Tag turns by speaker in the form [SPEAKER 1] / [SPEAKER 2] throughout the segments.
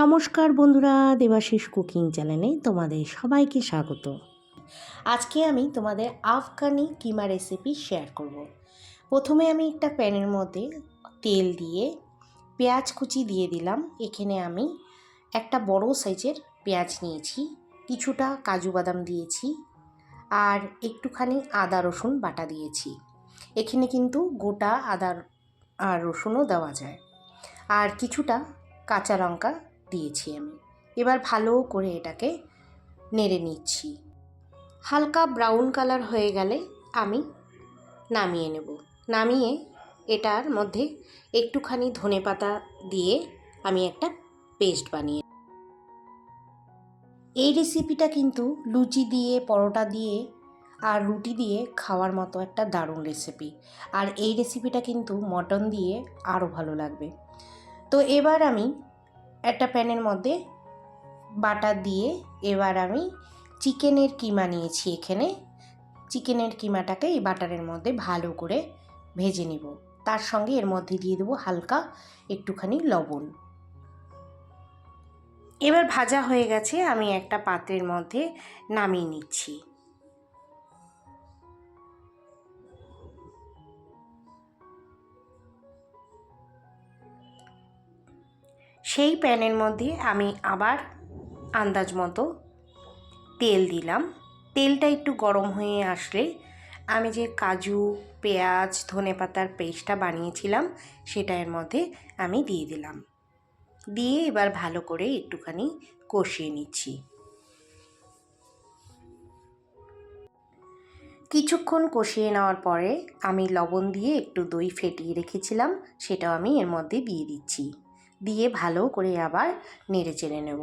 [SPEAKER 1] নমস্কার বন্ধুরা, দেবাশিস কুকিং চ্যানেলে তোমাদের সবাইকে স্বাগত। আজকে আমি তোমাদের আফগানি কিমা রেসিপি শেয়ার করব। প্রথমে আমি একটা প্যানের মধ্যে তেল দিয়ে পেঁয়াজ কুচি দিয়ে দিলাম। এখানে আমি একটা বড় সাইজের পেঁয়াজ নিয়েছি, কিছুটা কাজু বাদাম দিয়েছি আর একটুখানি আদা রসুন বাটা দিয়েছি। এখানে কিন্তু গোটা আদা আর রসুনও দেওয়া যায়। আর কিছুটা কাঁচা লঙ্কা দিয়েছি আমি। এবার ভালো করে এটাকে নেড়ে নিচ্ছি। হালকা ব্রাউন কালার হয়ে গেলে আমি নামিয়ে নেব। নামিয়ে এটার মধ্যে একটুখানি ধনে পাতা দিয়ে আমি একটা পেস্ট বানিয়ে এই রেসিপিটা কিন্তু লুচি দিয়ে, পরোটা দিয়ে আর রুটি দিয়ে খাওয়ার মতো একটা দারুণ রেসিপি। আর এই রেসিপিটা কিন্তু মটন দিয়ে আরও ভালো লাগবে। তো এবার আমি একটা প্যানের মধ্যে বাটার দিয়ে এবার আমি চিকেনের কিমা নিয়েছি এখানে। চিকেনের কিমাটাকে এই বাটারের মধ্যে ভালো করে ভেজে নেব। তার সঙ্গে এর মধ্যে দিয়ে দেবো হালকা একটুখানি লবণ। এবার ভাজা হয়ে গেছে, আমি একটা পাত্রের মধ্যে নামিয়ে নিচ্ছি। সেই প্যানের মধ্যে আমি আবার আন্দাজ মতো তেল দিলাম। তেলটা একটু গরম হয়ে আসলে আমি যে কাজু, পেঁয়াজ, ধনে পাতার পেস্টটা বানিয়েছিলাম, সেটা এর মধ্যে আমি দিয়ে দিলাম। দিয়ে এবার ভালো করে একটুখানি কষিয়ে নিচ্ছি। কিছুক্ষণ কষিয়ে নেওয়ার পরে আমি লবণ দিয়ে একটু দই ফেটিয়ে রেখেছিলাম, সেটাও আমি এর মধ্যে দিয়ে দিচ্ছি। দিয়ে ভালো করে আবার নেড়ে চেড়ে নেব।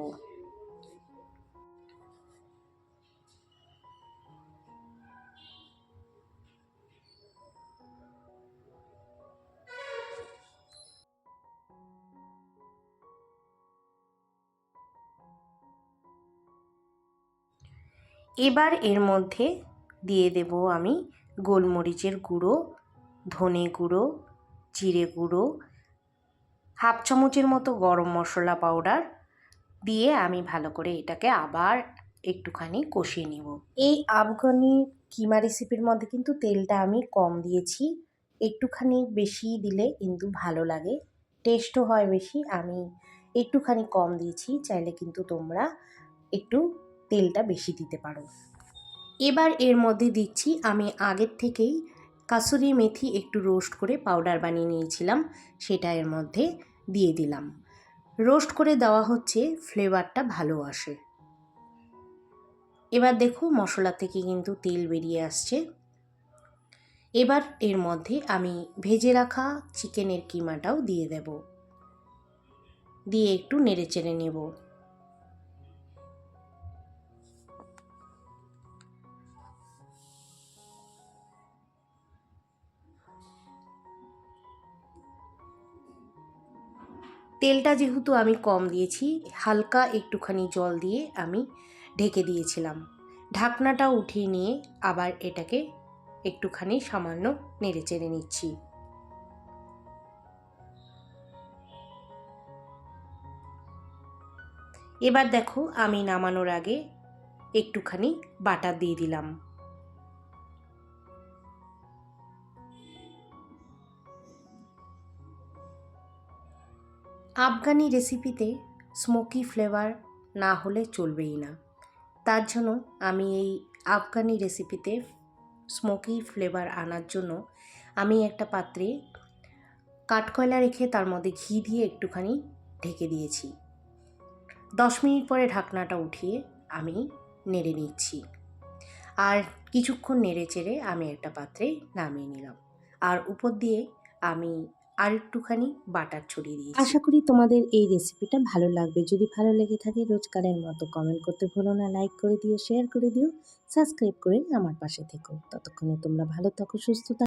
[SPEAKER 1] এবার এর মধ্যে দিয়ে দেব আমি গোলমরিচের গুঁড়ো, ধনে গুঁড়ো, জিরে গুঁড়ো হাফ চামচের মতো গরম মশলা পাউডার দিয়ে আমি ভালো করে এটাকে আবার একটুখানি কষিয়ে নেব। এই আফগানি কিমা রেসিপির মধ্যে কিন্তু তেলটা আমি কম দিয়েছি। একটুখানি বেশি দিলে কিন্তু ভালো লাগে। টেস্টও হয় বেশি। আমি একটুখানি কম দিয়েছি। চাইলে কিন্তু তোমরা একটু তেলটা বেশি দিতে পারো। এবার এর মধ্যে দিচ্ছি, আমি আগের থেকেই কাসুরি মেথি একটু রোস্ট করে পাউডার বানিয়ে নিয়েছিলাম। সেটা এর মধ্যে দিয়ে দিলাম। রোস্ট করে দেওয়া হচ্ছে, ফ্লেভারটা ভালো আসে। এবার দেখো মশলা থেকে কিন্তু তেল বেরিয়ে আসছে। এবার এর মধ্যে আমি ভেজে রাখা চিকেনের কিমাটাও দিয়ে দেব। দিয়ে একটু নেড়ে চেড়ে নেব। তেলটা যেহেতু আমি কম দিয়েছি, হালকা একটুখানি জল দিয়ে আমি ঢেকে দিয়েছিলাম। ঢাকনাটা উঠিয়ে নিয়ে আবার এটাকে একটুখানি সামান্য নেড়ে চেড়ে নিচ্ছি। এবার দেখো আমি নামানোর আগে একটুখানি বাটার দিয়ে দিলাম। আফগানি রেসিপিতে স্মোকি ফ্লেভার না হলে চলবেই না। তার জন্য আমি এই আফগানি রেসিপিতে স্মোকি ফ্লেভার আনার জন্য আমি একটা পাত্রে কাঠকয়লা রেখে তার মধ্যে ঘি দিয়ে একটুখানি ঢেকে দিয়েছি। দশ মিনিট পরে ঢাকনাটা উঠিয়ে আমি নেড়ে নিচ্ছি। আর কিছুক্ষণ নেড়ে চেড়ে আমি একটা পাত্রে নামিয়ে নিলাম। আর উপর দিয়ে আমি আর একটুখানি বাটার ছড়িয়ে দিয়েছি। আশা করি তোমাদের এই রেসিপিটা ভালো লাগবে। যদি ভালো লেগে থাকে রোজকারের মতো কমেন্ট করতে ভুলো না লাইক করে দিও শেয়ার করে দিও সাবস্ক্রাইব করে আমার পাশে থেকো। ততক্ষণে তোমরা ভালো থাকো, সুস্থ থাকো।